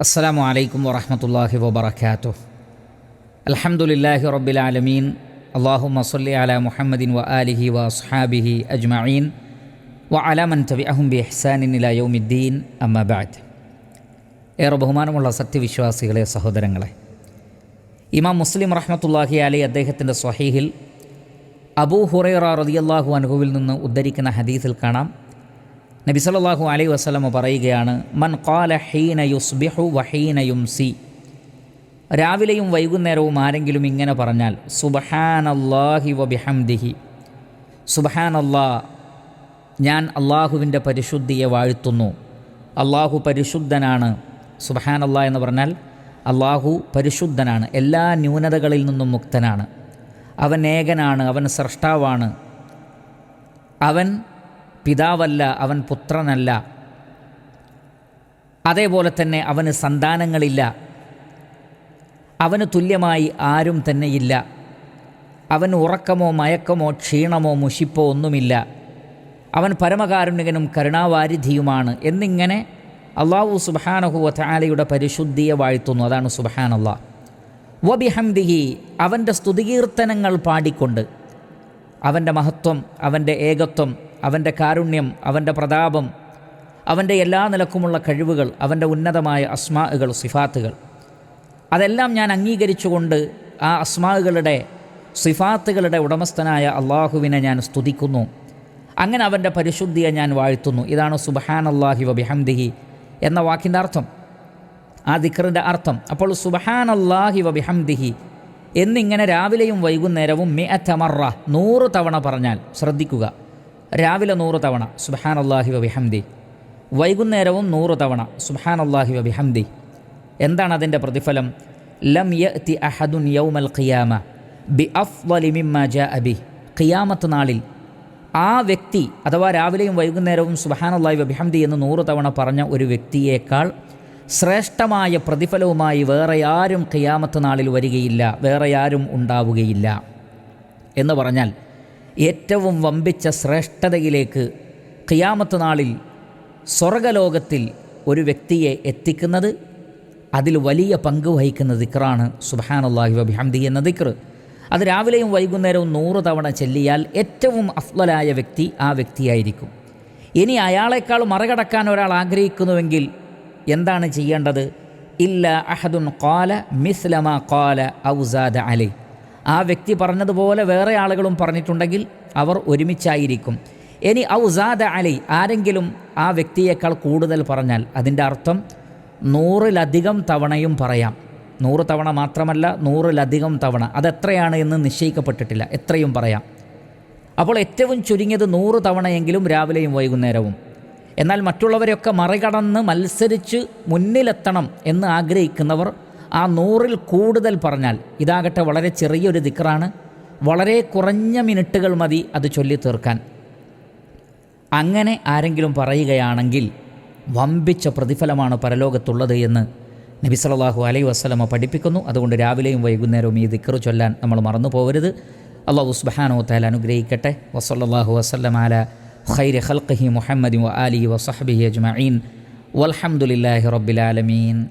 അസ്സാം വലൈക്കും വറഹമത്തല്ലാഹി വബർക്കാത്തു അലഹമുല്ലാഹി റബ്ബിലാലമീൻ അള്ളാഹു മസല്ലി അല മുഹമ്മദിൻ വ ആലിഹി വ അസ്ഹാബിഹി അജ്മഈൻ. വ അലാമൻ തബി അഹുംബി എഹ്സാനിൻ ഇലായൗമിദ്ദീൻ അമ്മബാദ് ഏറെ ബഹുമാനമുള്ള സത്യവിശ്വാസികളെ സഹോദരങ്ങളെ. ഇമാം മുസ്ലിം റഹ്മത്തുല്ലാഹി അലി അദ്ദേഹത്തിന്റെ സ്വഹീഹിൽ അബൂ ഹുറൈറ റതിയല്ലാഹു അനുഹുവിൽ നിന്ന് ഉദ്ധരിക്കുന്ന ഹദീസിൽ കാണാം. നബി സല്ലല്ലാഹു അലൈഹി വസ്ലമ പറയുകയാണ് മൻ കാല ഹീന യുസ്ബിഹു വഹീന യുംസി. രാവിലെയും വൈകുന്നേരവും ആരെങ്കിലും ഇങ്ങനെ പറഞ്ഞാൽ സുബഹാനല്ലാഹി വബിഹംദിഹി സുബഹാനല്ലാ ഞാൻ അള്ളാഹുവിന്റെ പരിശുദ്ധിയെ വാഴ്ത്തുന്നു. അള്ളാഹു പരിശുദ്ധനാണ്. സുബഹാനല്ലാ എന്ന് പറഞ്ഞാൽ അള്ളാഹു പരിശുദ്ധനാണ്. എല്ലാ ന്യൂനതകളിൽ നിന്നും മുക്തനാണ്. അവൻ ഏകനാണ് അവൻ സ്രഷ്ടാവാണ് അവൻ പിതാവല്ല അവൻ പുത്രനല്ല. അതേപോലെ തന്നെ അവന് സന്താനങ്ങളില്ല. അവന് തുല്യമായി ആരും തന്നെയില്ല. അവൻ ഉറക്കമോ മയക്കമോ ക്ഷീണമോ മുഷിപ്പോ ഒന്നുമില്ല. അവൻ പരമകാരുണ്യകനും കരുണാവാരിധിയുമാണ് എന്നിങ്ങനെ അള്ളാഹു സുബാനഹു വാലയുടെ പരിശുദ്ധിയെ വാഴ്ത്തുന്നു. അതാണ് സുബഹാനല്ലാ വബിഹംദിഹി അവന്റെ സ്തുതികീർത്തനങ്ങൾ പാടിക്കൊണ്ട്. അവന്റെ മഹത്വം അവന്റെ ഏകത്വം അവന്റെ കാരുണ്യം അവന്റെ പ്രതാപം അവന്റെ എല്ലാ നിലക്കുമുള്ള കഴിവുകൾ അവന്റെ ഉന്നതമായ അസ്മാകൾ സിഫാത്തുകൾ. അതെല്ലാം ഞാൻ അംഗീകരിച്ചുകൊണ്ട് ആ അസ്മാകളുടെ സിഫാത്തുകളുടെ ഉടമസ്ഥനായ അള്ളാഹുവിനെ ഞാൻ സ്തുതിക്കുന്നു. അങ്ങനെ അവന്റെ പരിശുദ്ധിയെ ഞാൻ വാഴ്ത്തുന്നു. ഇതാണ് സുബഹാൻ അള്ളാഹി വബിഹംദിഹി എന്ന വാക്കിന്റെ അർത്ഥം. ആ ദിഖറിന്റെ അർത്ഥം. അപ്പോൾ സുബഹാൻ അള്ളാഹി വബിഹംദിഹി എന്നിങ്ങനെ രാവിലെയും വൈകുന്നേരവും മി അത്തമറ നൂറ് തവണ പറഞ്ഞാൽ ശ്രദ്ധിക്കുക. രാവിലെ നൂറ് തവണ സുബഹാൻ അള്ളാഹി വബിഹംദി വൈകുന്നേരവും നൂറ് തവണ സുബഹാൻ അള്ളാഹി വബിഹംദി എന്താണ് അതിന്റെ പ്രതിഫലം? ലം യഅ്തി അഹദുൻ യൗമൽ ഖിയാമ ബി അഫ്ളലി മിമ്മ ജാ അബി ഖിയാമത്ത് നാളിൽ ആ വ്യക്തി അഥവാ രാവിലെയും വൈകുന്നേരവും സുബാൻ അള്ളാഹി വബിഹംദി എന്ന് നൂറ് തവണ പറഞ്ഞ ഒരു വ്യക്തിയേക്കാൾ ശ്രേഷ്ഠമായ പ്രതിഫലവുമായി വേറെ ആരും ഖിയാമത്ത് നാളിൽ വരികയില്ല വേറെ ആരും ഉണ്ടാവുകയില്ല എന്ന് പറഞ്ഞാൽ ഏറ്റവും വമ്പിച്ച ശ്രേഷ്ഠതയിലേക്ക് ഖിയാമത്ത് നാളിൽ സ്വർഗലോകത്തിൽ ഒരു വ്യക്തിയെ എത്തിക്കുന്നത് അതിൽ വലിയ പങ്ക് വഹിക്കുന്ന ദിക്റാണ്. സുബഹാനുല്ലാഹി വബിഹംദി എന്ന ദിക്ർ അത് രാവിലെയും വൈകുന്നേരവും നൂറ് തവണ ചെല്ലിയാൽ ഏറ്റവും അഫ്ലലായ വ്യക്തി ആ വ്യക്തിയായിരിക്കും. ഇനി അയാളെക്കാൾ മറികടക്കാൻ ഒരാൾ ആഗ്രഹിക്കുന്നുവെങ്കിൽ എന്താണ് ചെയ്യേണ്ടത്? ഇല്ല അഹദുൻ കാല മിസ്ലമ കാല ഔസാദ അലി ആ വ്യക്തി പറഞ്ഞതുപോലെ വേറെ ആളുകളും പറഞ്ഞിട്ടുണ്ടെങ്കിൽ അവർ ഒരുമിച്ചായിരിക്കും. ഇനി ഔസാദ അലി ആരെങ്കിലും ആ വ്യക്തിയേക്കാൾ കൂടുതൽ പറഞ്ഞാൽ അതിന്റെ അർത്ഥം നൂറിലധികം തവണയും പറയാം. നൂറ് തവണ മാത്രമല്ല നൂറിലധികം തവണ. അതെത്രയാണ് എന്ന് നിശ്ചയിക്കപ്പെട്ടിട്ടില്ല. എത്രയും പറയാം. അപ്പോൾ ഏറ്റവും ചുരുങ്ങിയത് നൂറ് തവണയെങ്കിലും രാവിലെയും വൈകുന്നേരവും. എന്നാൽ മറ്റുള്ളവരെയൊക്കെ മറികടന്ന് മത്സരിച്ച് മുന്നിലെത്തണം എന്ന് ആഗ്രഹിക്കുന്നവർ ആ നൂറിൽ കൂടുതൽ പറഞ്ഞാൽ ഇതാകട്ടെ വളരെ ചെറിയൊരു ദിക്റാണ്. വളരെ കുറഞ്ഞ മിനിറ്റുകൾ മതി അത് ചൊല്ലി തീർക്കാൻ. അങ്ങനെ ആരെങ്കിലും പറയുകയാണെങ്കിൽ വമ്പിച്ച പ്രതിഫലമാണ് പരലോകത്തുള്ളത് എന്ന് നബി സല്ലല്ലാഹു അലൈ വസ്ലമ പഠിപ്പിക്കുന്നു. അതുകൊണ്ട് രാവിലെയും വൈകുന്നേരവും ഈ ദിക്റ് ചൊല്ലാൻ നമ്മൾ മറന്നു പോകരുത്. അള്ളാഹു സുബാനോ തആല അനുഗ്രഹിക്കട്ടെ. വസല്ലല്ലാഹു വസല്ലം അല ഖൈരി മുഹമ്മദ് മുഹമ്മദി വസഹബി അജ്മീൻ റബ്ബിൽ ആലമീൻ.